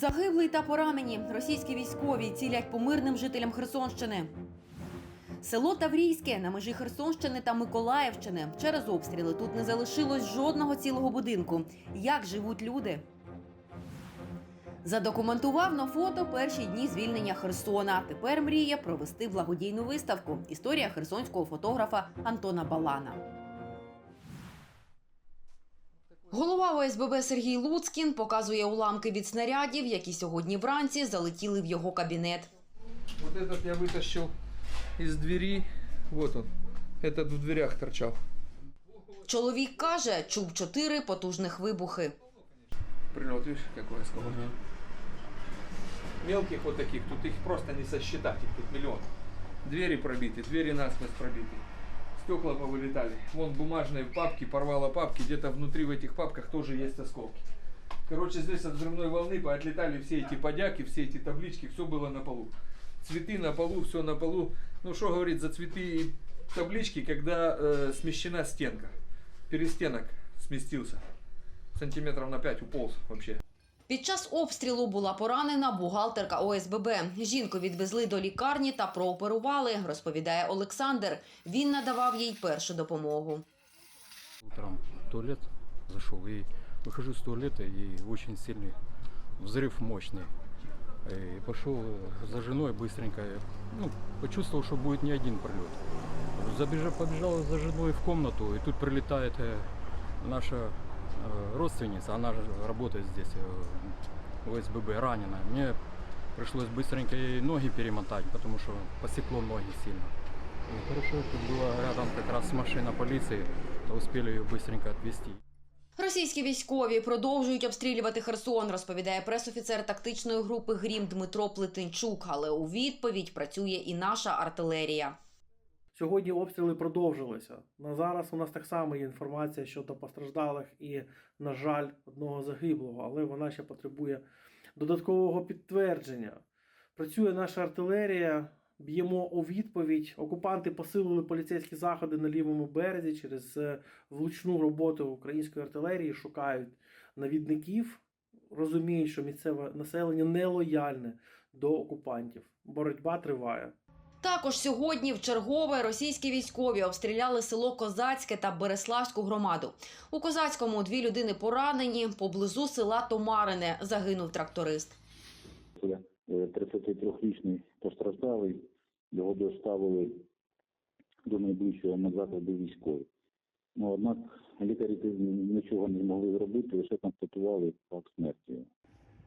Загиблий та поранені російські військові цілять по мирним жителям Херсонщини. Село Таврійське на межі Херсонщини та Миколаївщини. Через обстріли тут не залишилось жодного цілого будинку. Як живуть люди? Задокументував на фото перші дні звільнення Херсона. Тепер мріє провести благодійну виставку. Історія херсонського фотографа Антона Балана. Голова ОСББ Сергій Луцкін показує уламки від снарядів, які сьогодні вранці залетіли в його кабінет. Вот этот я вытащил из двери. Вот он. Этот в дверях торчал. Чоловік каже, чув чотири потужних вибухи. Прилет, видишь, какой осколок. Мелких вот таких, тут их просто не сосчитать, их тут миллион. Двери пробиты, двери насмерть пробиты. Стекла повылетали. Вон бумажные папки, порвало папки, где-то внутри в этих папках тоже есть осколки. Короче, здесь от взрывной волны поотлетали все эти подяки, все эти таблички, все было на полу. Цветы на полу, все на полу. Ну что говорить за цветы и таблички, когда э, смещена стенка. Перестенок сместился. Сантиметров на 5 уполз вообще. Під час обстрілу була поранена бухгалтерка ОСББ. Жінку відвезли до лікарні та прооперували, розповідає Олександр. Він надавав їй першу допомогу. Утром в туалет зашел и выхожу с туалета и очень сильный взрыв мощный. И пошел за женой быстренько. Ну, почувствовал, что будет не один прилет. Забежал, побежал за женой в комнату, и тут прилетает э, наша э, родственница, она же работает здесь э, в ОСББ, раненая. Мне пришлось быстренько ей ноги перемотать, потому что посекло ноги сильно. И хорошо, что была рядом как раз машина полиции, то успели ее быстренько отвезти. Російські військові продовжують обстрілювати Херсон, розповідає пресофіцер тактичної групи Грім Дмитро Плетенчук. Але у відповідь працює і наша артилерія. Сьогодні обстріли продовжилися. На зараз у нас так само є інформація щодо постраждалих і, на жаль, одного загиблого, але вона ще потребує додаткового підтвердження. Працює наша артилерія, б'ємо у відповідь. Окупанти посилили поліцейські заходи на лівому березі через е, влучну роботу української артилерії, шукають навідників, розуміють, що місцеве населення нелояльне до окупантів. Боротьба триває. Також сьогодні в чергове російські військові обстріляли село Козацьке та Береславську громаду. У Козацькому дві людини поранені. Поблизу села Томарине загинув тракторист. Це 33-річний постраждалий, його доставили до найближчого медзакладу військовий. Ну, однак лікарі нічого не змогли зробити, лише констатували факт смерті.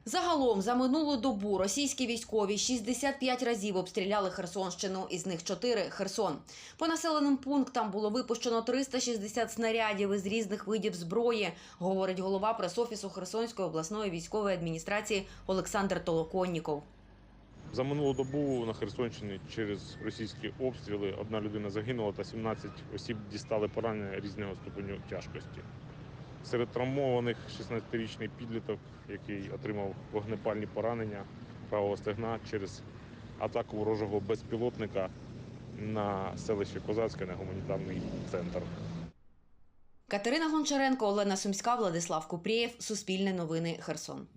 Загалом за минулу добу російські військові 65 разів обстріляли Херсонщину, із них 4 – Херсон. По населеним пунктам було випущено 360 снарядів із різних видів зброї, говорить голова пресофісу Херсонської обласної військової адміністрації Олександр Толоконніков. За минулу добу на Херсонщині через російські обстріли одна людина загинула та 17 осіб дістали поранення різного ступеню тяжкості. Серед травмованих 16-річний підліток, який отримав вогнепальні поранення правого стегна через атаку ворожого безпілотника на селище Козацьке на гуманітарний центр. Катерина Гончаренко, Олена Сумська, Владислав Купрієв. Суспільне новини. Херсон.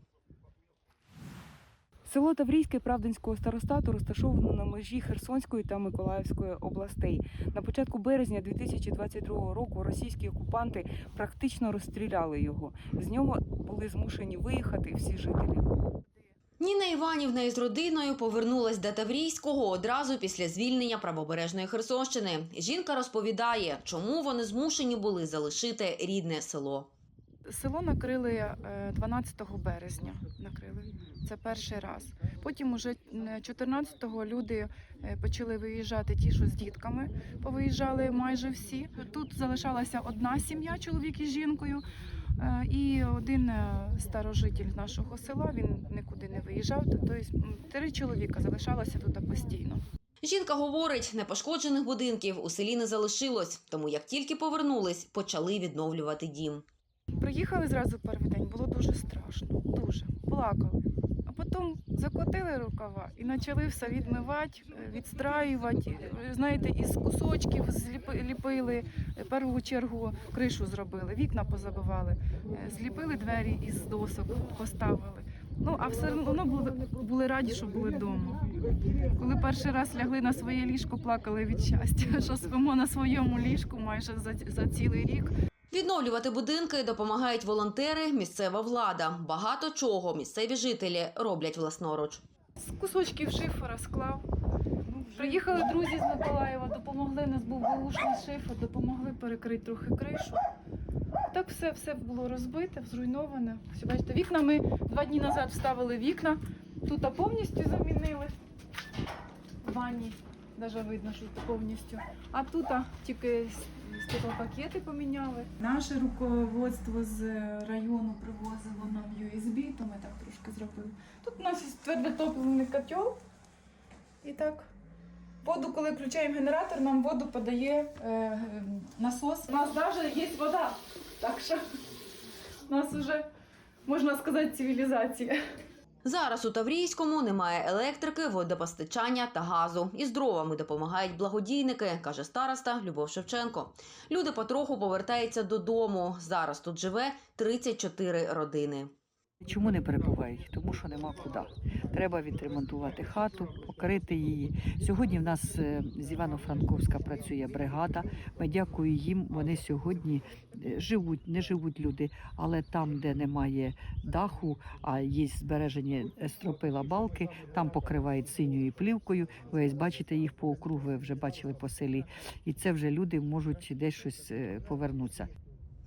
Село Таврійське Правдинського старостату розташовано на межі Херсонської та Миколаївської областей. На початку березня 2022 року російські окупанти практично розстріляли його. З нього були змушені виїхати всі жителі. Ніна Іванівна із родиною повернулась до Таврійського одразу після звільнення правобережної Херсонщини. Жінка розповідає, чому вони змушені були залишити рідне село. Село накрили е, 12 березня. Накрили це перший раз. Потім уже 14-го люди е, почали виїжджати. Ті, що з дітками повиїжджали майже всі. Тут залишалася одна сім'я, чоловік із жінкою. е, І один е, старожитель нашого села він нікуди не виїжджав. Тобто три чоловіка залишалося тут постійно. Жінка говорить, непошкоджених будинків у селі не залишилось, тому як тільки повернулись, почали відновлювати дім. Приїхали зразу перший день, було дуже страшно, дуже плакали. А потім закотили рукава і почали все відмивати, е, відстраювати. Знаєте, із кусочків зліпи- ліпили, е, в першу чергу кришу зробили, вікна позабивали, е, зліпили двері із досок, поставили. Ну, а все одно були, були раді, що були вдома. Коли перший раз лягли на своє ліжко, плакали від щастя, що спимо на своєму ліжку майже за, за цілий рік. Відновлювати будинки допомагають волонтери, місцева влада. Багато чого місцеві жителі роблять власноруч. З кусочків шифера склав. Приїхали друзі з Миколаєва, допомогли. У нас був вилушний шифер, допомогли перекрити трохи кришу. Так все, все було розбите, зруйноване. Ось, бачите, вікна ми два дні назад вставили вікна. Тут повністю замінили. В ванні навіть видно, що повністю. А тут тільки стеклопакети поміняли. Наше руководство з району привозило нам USB, то ми так трошки зробили. Тут у нас є твердотопливний котел. І так. Воду, коли включаємо генератор, нам воду подає е, е, насос. У нас навіть є вода. Так що у нас вже, можна сказати, цивілізація. Зараз у Таврійському немає електрики, водопостачання та газу. Із дровами допомагають благодійники, каже староста Любов Шевченко. Люди потроху повертаються додому. Зараз тут живе 34 родини. Чому не перебувають? Тому що нема куди. Треба відремонтувати хату, покрити її. Сьогодні в нас е, з Івано-Франковська працює бригада. Ми дякую їм. Вони сьогодні е, живуть, не живуть люди, але там, де немає даху, а є збережені е, стропила балки, там покривають синьою плівкою. Ви ось бачите їх по округу, ви вже бачили по селі. І це вже люди можуть десь щось повернутися.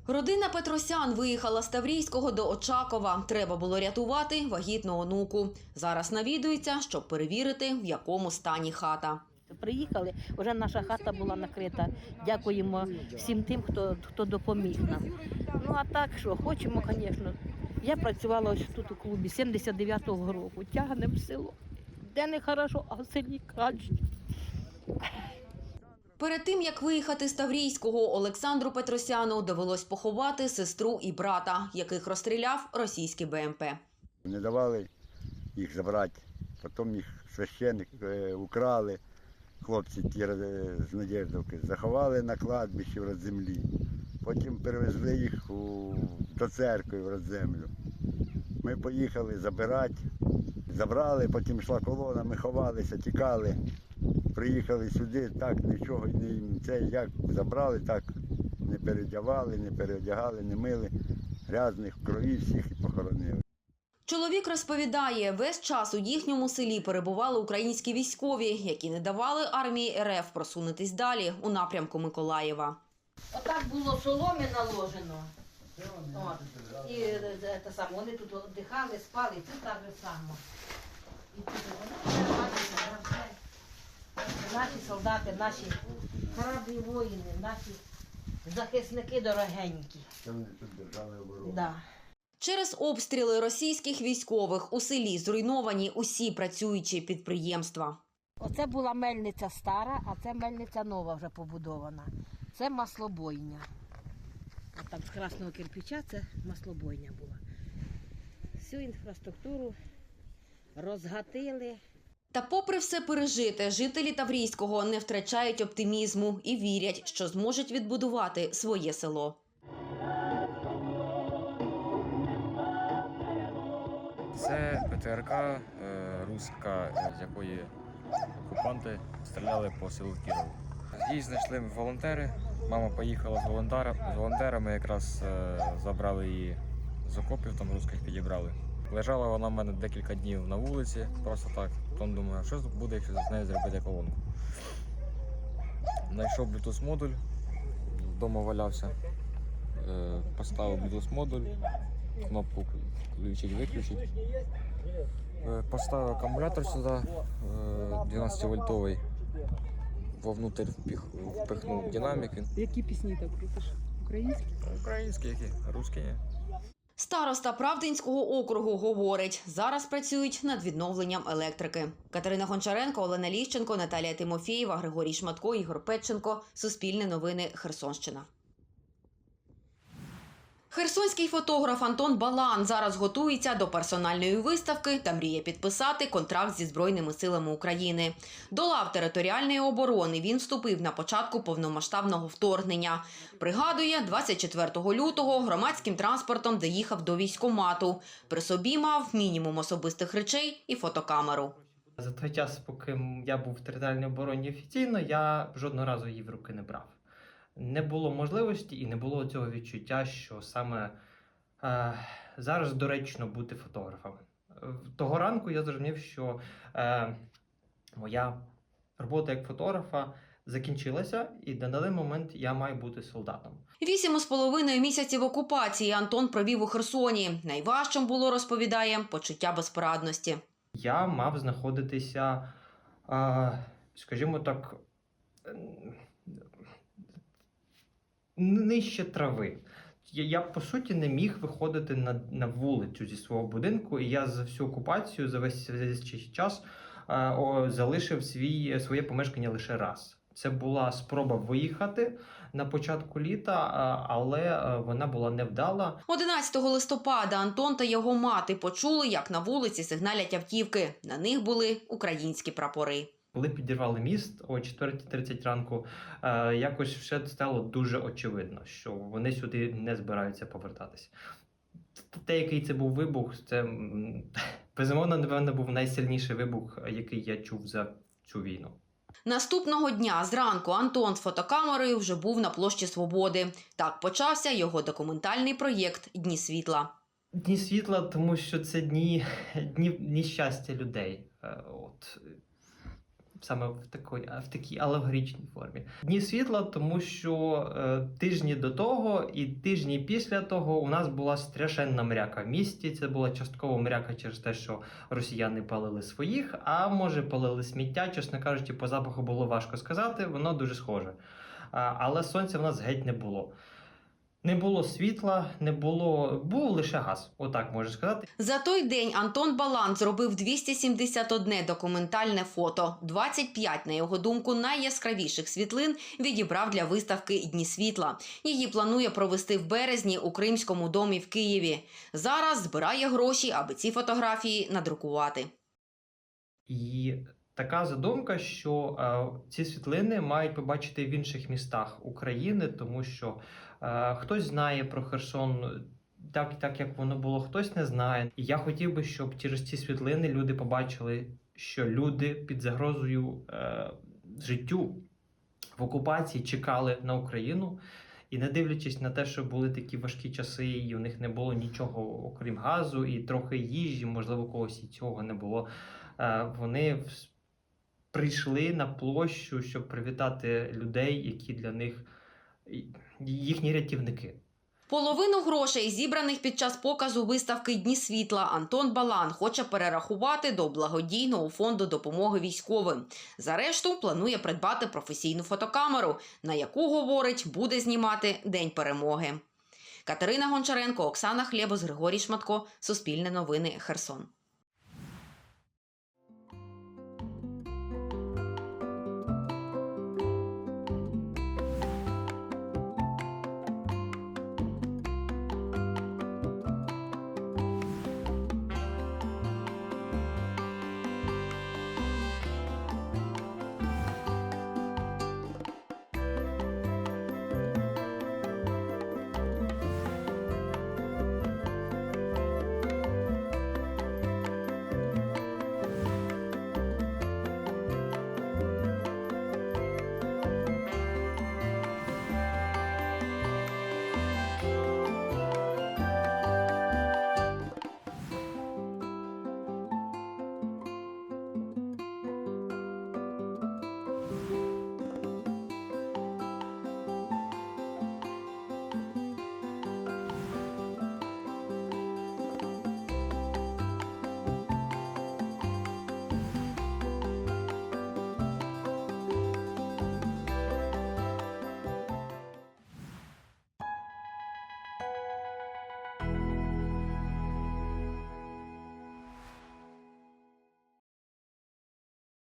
Родина Петросян виїхала з Таврійського до Очакова. Треба було рятувати вагітну онуку. Зараз навідується, щоб перевірити, в якому стані хата. Приїхали, вже наша хата була накрита. Дякуємо всім тим, хто, хто допоміг нам. Ну а так що, хочемо, звісно. Я працювала ось тут у клубі 79-го року. Тягнемо село. Де не хорошо, а в селі краще. Перед тим як виїхати з Таврійського, Олександру Петросяну довелось поховати сестру і брата, яких розстріляв російський БМП. Не давали їх забрати. Потім їх священник е, украли. Хлопці ті е, з Надєждовки заховали на кладбищі в родземлі. Потім перевезли їх у, до церкви в родземлю. Ми поїхали забирати, забрали, потім йшла колона, ми ховалися, тікали. Приїхали сюди, так нічого не це як забрали, так не передягали, не переодягали, не мили. Грязних в крові всіх і похоронили. Чоловік розповідає, весь час у їхньому селі перебували українські військові, які не давали армії РФ просунутись далі у напрямку Миколаєва. Отак було соломі наложено. От. І е, е, саме, вони тут віддихали, спали, і тут так само. І тут вони. Наші солдати, наші храбрі воїни, наші захисники дорогенькі. Вони тут держали оборону. Да. Через обстріли російських військових у селі зруйновані усі працюючі підприємства. Оце була мельниця стара, а це мельниця нова вже побудована. Це маслобойня. От там з красного кирпича це маслобойня була. Всю інфраструктуру розгатили. Та, попри все пережите, жителі Таврійського не втрачають оптимізму і вірять, що зможуть відбудувати своє село. Це ПТРК е, руська, з якої окупанти стріляли по селу Кірову. Її знайшли волонтери. Мама поїхала з, волонтера, з волонтерами, якраз е, забрали її з окопів, там русських підібрали. Лежала вона в мене декілька днів на вулиці, просто так. Потім думаю, що буде, якщо з нею зробити колонку. Знайшов Bluetooth модуль, вдома валявся, е, поставив Bluetooth модуль, кнопку включить, виключить. Е, Поставив акумулятор сюди, е, 12 вольтовий. Вовнутрь впіх, впихнув динамік. Які пісні так крутиш? Українські? український, які, русський ні. Староста Правдинського округу говорить, зараз працюють над відновленням електрики. Катерина Гончаренко, Олена Ліщенко, Наталія Тимофієва, Григорій Шматко, Ігор Петченко. Суспільне новини Херсонщина. Херсонський фотограф Антон Балан зараз готується до персональної виставки та мріє підписати контракт зі Збройними силами України. До лав територіальної оборони він вступив на початку повномасштабного вторгнення. Пригадує, 24 лютого громадським транспортом доїхав до військкомату. При собі мав мінімум особистих речей і фотокамеру. За той час, поки я був в територіальній обороні офіційно, я жодного разу її в руки не брав. Не було можливості і не було цього відчуття, що саме е, зараз доречно бути фотографом. Того ранку я зрозумів, що е, моя робота як фотографа закінчилася, і на даний момент я маю бути солдатом. Вісім із половиною місяців окупації Антон провів у Херсоні. Найважчим було, розповідає, почуття безпорадності. я мав знаходитися, скажімо так, нижче трави. Я, я по суті не міг виходити на, на вулицю зі свого будинку, і я за всю окупацію, за весь цей час а, о, залишив свій, своє помешкання лише раз. Це була спроба виїхати на початку літа, але е, вона була невдала. 11 листопада Антон та його мати почули, як на вулиці сигналять автівки. На них були українські прапори. Коли підірвали міст о 4.30 ранку, е, якось все стало дуже очевидно, що вони сюди не збираються повертатись. Те, який це був вибух, це безумовно, напевно, був найсильніший вибух, який я чув за цю війну. Наступного дня зранку Антон з фотокамерою вже був на площі Свободи. Так почався його документальний проєкт Дні світла. Дні світла, тому що це дні, дні, дні щастя людей. Е, От, саме в такій, в такій алегоричній формі. Дні світла, тому що е, тижні до того і тижні після того у нас була страшенна мряка в місті. Це була частково мряка через те, що росіяни палили своїх, а може палили сміття. Чесно кажучи, по запаху було важко сказати, воно дуже схоже. А, але сонця в нас геть не було. Не було світла, не було. Був лише газ, отак можна сказати. За той день Антон Балан зробив 271 документальне фото. 25, на його думку, найяскравіших світлин відібрав для виставки Дні світла. Її планує провести в березні у Кримському домі в Києві. Зараз збирає гроші, аби ці фотографії надрукувати. І така задумка, що е, ці світлини мають побачити в інших містах України, тому що е, хтось знає про Херсон. Так, так як воно було, хтось не знає. І я хотів би, щоб через ці світлини люди побачили, що люди під загрозою е, життю в окупації чекали на Україну. І не дивлячись на те, що були такі важкі часи, і у них не було нічого окрім газу, і трохи їжі, можливо, когось і цього не було. Е, Вони прийшли на площу, щоб привітати людей, які для них їхні рятівники. Половину грошей, зібраних під час показу виставки Дні світла, Антон Балан хоче перерахувати до благодійного фонду допомоги військовим. За решту планує придбати професійну фотокамеру, на яку, говорить, буде знімати День перемоги. Катерина Гончаренко, Оксана Хлєбос, Григорій Шматко. Суспільне новини. Херсон.